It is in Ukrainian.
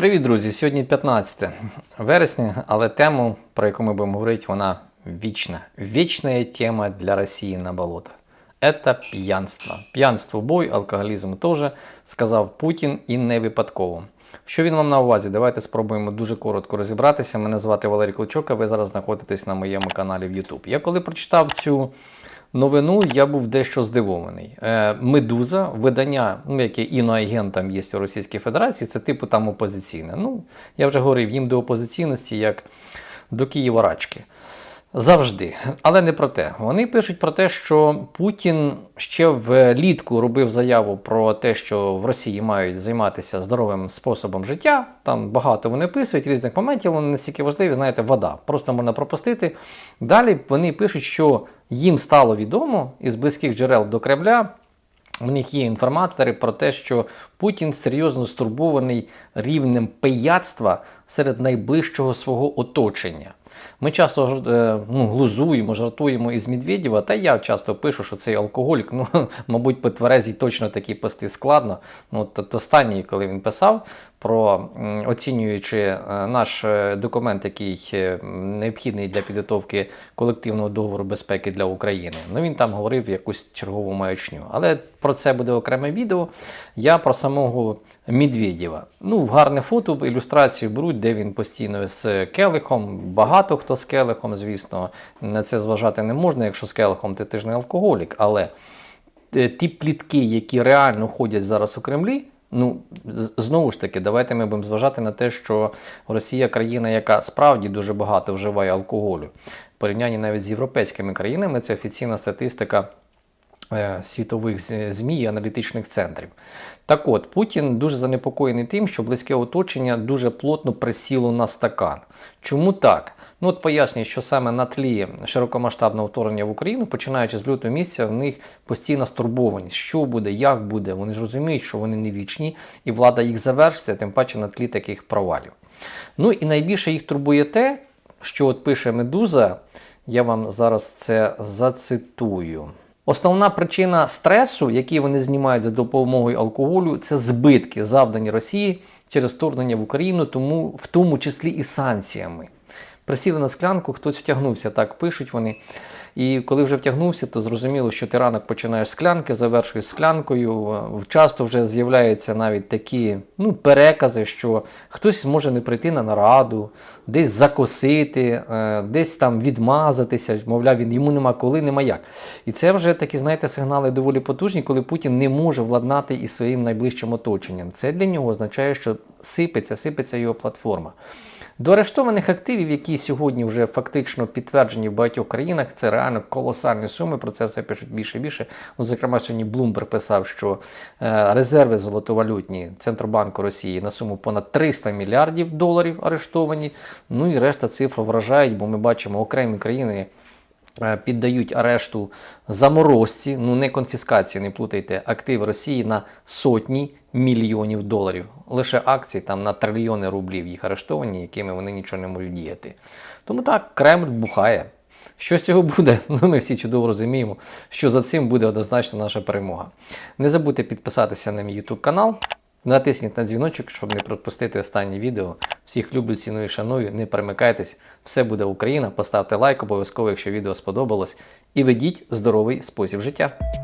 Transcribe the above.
Привіт, друзі! Сьогодні 15 вересня, але тему, про яку ми будемо говорити, вона вічна. Вічна тема для Росії на болотах. Это п'янство. П'янство бой, алкоголізм теж, сказав Путін і не випадково. Що він вам на увазі? Давайте спробуємо дуже коротко розібратися. Мене звати Валерій Клочок, а ви зараз знаходитесь на моєму каналі в YouTube. Я коли прочитав цю новину, я був дещо здивований. Е, Медуза, видання, ну, яке іноагентом є у Російській Федерації, це типу там опозиційне. Ну, я вже говорив, їм до опозиційності як до Києва-рачки. Завжди. Але не про те. Вони пишуть про те, що Путін ще влітку робив заяву про те, що в Росії мають займатися здоровим способом життя. Там багато вони писують різних моментів, вони настільки важливі, знаєте, вода. Просто можна пропустити. Далі вони пишуть, що їм стало відомо із близьких джерел до Кремля. У них є інформатори про те, що Путін серйозно стурбований рівнем пияцтва серед найближчого свого оточення. Ми часто е, ну, глузуємо, жартуємо із Медведєва, та я часто пишу, що цей алкоголік, ну, мабуть, по тверезій точно такі пасти складно. Ну, от останній, коли він писав про оцінюючи е, наш е, документ, який необхідний для підготовки колективного договору безпеки для України. Ну він там говорив якусь чергову маячню. Але про це буде окреме відео. Я про самого Медведєва. Ну, гарне фото, ілюстрацію беруть, де він постійно з келихом. Багато хто з келихом, звісно, на це зважати не можна. Якщо з келихом, то ти ж не алкоголік. Але е, ті плітки, які реально ходять зараз у Кремлі. Ну, знову ж таки, давайте ми будемо зважати на те, що Росія країна, яка справді дуже багато вживає алкоголю. В порівнянні навіть з європейськими країнами, це офіційна статистика світових ЗМІ і аналітичних центрів. Так от, Путін дуже занепокоєний тим, що близьке оточення дуже плотно присіло на стакан. Чому так? Ну от пояснюю, що саме на тлі широкомасштабного вторгнення в Україну, починаючи з лютого місяця, в них постійна стурбованість, що буде, як буде. Вони ж розуміють, що вони не вічні, і влада їх завершиться, тим паче на тлі таких провалів. Ну і найбільше їх турбує те, що от пише Медуза, я вам зараз це зацитую. Основна причина стресу, який вони знімають за допомогою алкоголю, це збитки, завдані Росії через вторгнення в Україну, тому в тому числі і санкціями. Присіли на склянку, хтось втягнувся, так пишуть вони. І коли вже втягнувся, то зрозуміло, що ти ранок починаєш склянки, завершуєш склянкою. Часто вже з'являються навіть такі ну, перекази, що хтось може не прийти на нараду, десь закосити, е, десь там відмазатися, мовляв, він йому нема коли, нема як. І це вже такі, знаєте, сигнали доволі потужні, коли Путін не може владнати із своїм найближчим оточенням. Це для нього означає, що сипеться, сипеться його платформа. До арештованих активів, які сьогодні вже фактично підтверджені в багатьох країнах, це реально колосальні суми. Про це все пишуть більше і більше. Ну, зокрема, сьогодні Блумберг писав, що е, резерви золотовалютні Центробанку Росії на суму понад 300 мільярдів доларів арештовані. Ну і решта цифр вражають, бо ми бачимо окремі країни. Е, Піддають арешту заморозці, ну не конфіскації, не плутайте, активи Росії на сотні мільйонів доларів. Лише акції там на трильйони рублів їх арештовані, якими вони нічого не можуть діяти. Тому так, Кремль бухає. Що з цього буде? Ну, ми всі чудово розуміємо, що за цим буде однозначно наша перемога. Не забудьте підписатися на мій YouTube канал, натисніть на дзвіночок, щоб не пропустити останнє відео. Всіх люблю, ціную, шаную, не перемикайтесь. Все буде Україна. Поставте лайк обов'язково, якщо відео сподобалось. І ведіть здоровий спосіб життя.